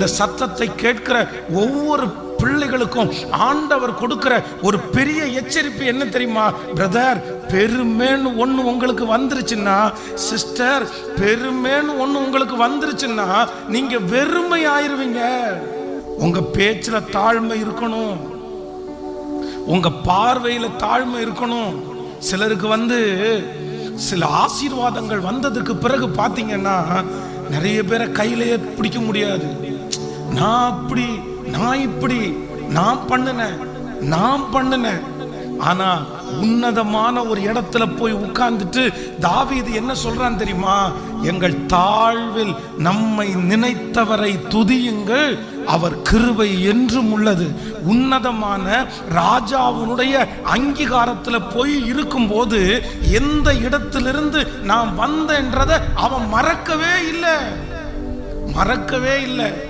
இந்த சத்தத்தை கேட்கிற ஒவ்வொரு பிள்ளைகளுக்கும் ஆண்டவர் கொடுக்கிற ஒரு பெரிய எச்சரிப்பு என்ன தெரியுமா? பிரதர் பெருமேன்னு ஒன்று உங்களுக்கு வந்துருச்சுன்னா சிஸ்டர் பெருமேன்னு ஒன்று உங்களுக்கு வந்துருச்சுன்னா நீங்க வெறுமை ஆயிருவீங்க உங்க பேச்சில் தாழ்மை இருக்கணும். உங்க பார்வையில் தாழ்மை இருக்கணும். சிலருக்கு வந்து சில ஆசீர்வாதங்கள் வந்ததுக்கு பிறகு பார்த்தீங்கன்னா நிறைய பேரை கையிலேயே பிடிக்க முடியாது. நான் அப்படி நான் இப்படி நான் பண்ணினேன் நான் பண்ணினேன். ஆனா உன்னதமான ஒரு இடத்துல போய் உட்கார்ந்துட்டு தாவீது என்ன சொல்றான் தெரியுமா? எங்கள் தாழ்வில் நம்மை நினைத்தவரை துதியுங்கள் அவர் கிருபை என்றும் உள்ளது. உன்னதமான ராஜாவினுடைய அங்கீகாரத்துல போய் இருக்கும்போது எந்த இடத்திலிருந்து நான் வந்தேன்றதை அவன் மறக்கவே இல்லை. மறக்கவே இல்லை.